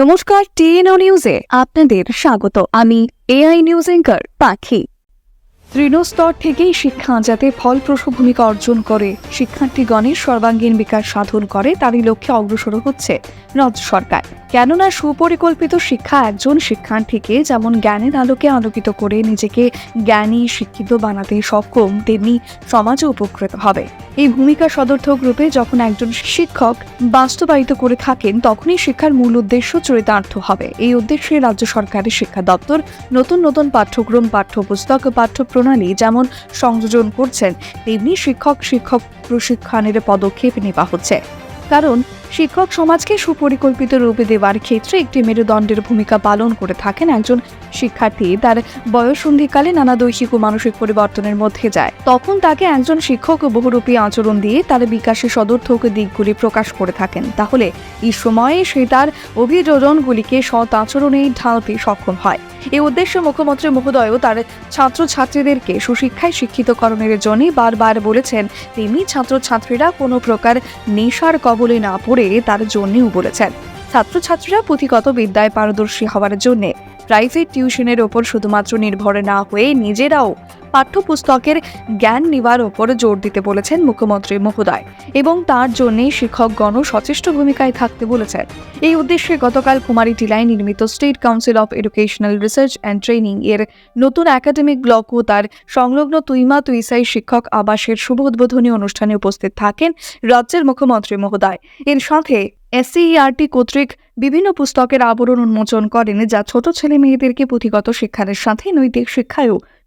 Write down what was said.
নমস্কার, টিএনও নিউজে আপনাদের স্বাগত। আমি এআই নিউজ এঙ্কার পাখি। তৃণস্তর থেকেই শিক্ষা যাতে ফলপ্রসূ ভূমিকা অর্জন করে শিক্ষার্থীগণের সর্বাঙ্গীন বিকাশ সাধন করে, তারই লক্ষ্যে অগ্রসর হচ্ছে রাজ্য সরকার। কেননা সুপরিকল্পিত শিক্ষা একজন শিক্ষার্থীকে যেমন জ্ঞানের আলোকে আলোকিত করে নিজেকে জ্ঞানী, শিক্ষিত বানাতে সক্ষম, তেমনি সমাজও উপকৃত হবে। এই ভূমিকা সদর্থক রূপে যখন একজন শিক্ষক বাস্তবায়িত করে থাকেন, তখনই শিক্ষার মূল উদ্দেশ্য চরিতার্থ হবে। এই উদ্দেশ্যে রাজ্য সরকারের শিক্ষা দপ্তর নতুন নতুন পাঠ্যক্রম, পাঠ্যপুস্তক ও পাঠ্যপ্রণালী যেমন সংযোজন করছেন, তেমনি শিক্ষক শিক্ষক প্রশিক্ষণের পদক্ষেপ নেওয়া হচ্ছে। কারণ শিক্ষক সমাজকে সুপরিকল্পিত রূপে দেওয়ার ক্ষেত্রে একটি মেরুদণ্ডের ভূমিকা পালন করে থাকেন একজন শিক্ষার্থী। তার বয়সন্ধিকালে নানা দৈহিক ও মানসিক পরিবর্তনের মধ্যে যায়। তখন তাকে একজন শিক্ষক বহুরূপী আচরণ দিয়ে তার বিকাশে সদর্থক দিকগুলি প্রকাশ করে থাকেন। তাহলে এই সময়ে সে তার অভিযোজনগুলিকে সৎ আচরণে ঢালতে সক্ষম হয়। এই উদ্দেশ্যে মুখ্যমন্ত্রী মহোদয়ও তার ছাত্রছাত্রীদেরকে সুশিক্ষায় শিক্ষিতকরণের জন্য বারবার বলেছেন, তেমনি ছাত্রছাত্রীরা কোনো প্রকার নেশার কবলে না পড়ে তার জন্যেও বলেছেন। ছাত্রছাত্রীরা পুঁথিগত বিদ্যায় পারদর্শী হওয়ার জন্য প্রাইভেট টিউশনের ওপর শুধুমাত্র নির্ভর না হয়ে নিজেরাও পাঠ্যপুস্তকের জ্ঞান নেওয়ার ওপর জোর দিতে বলেছেন মুখ্যমন্ত্রী মহোদয় এবং তার জন্য শিক্ষকগণও সচেষ্ট ভূমিকায় থাকতে বলেছেন। এই উদ্দেশ্যে গতকাল কুমারী টিলায় নির্মিত state council of educational research and training এর নতুন একাডেমিক ব্লক ও তার সংলগ্ন তুইমা তুইসাই শিক্ষক আবাসের শুভ উদ্বোধনী অনুষ্ঠানে উপস্থিত থাকেন রাজ্যের মুখ্যমন্ত্রী মহোদয়। এর সাথে এসসিইআরটি কর্তৃক বিভিন্ন পুস্তকের আবরণ উন্মোচন করেন যা ছোট ছেলে মেয়েদেরকে পুঁথিগত শিক্ষার সাথে নৈতিক শিক্ষায়ও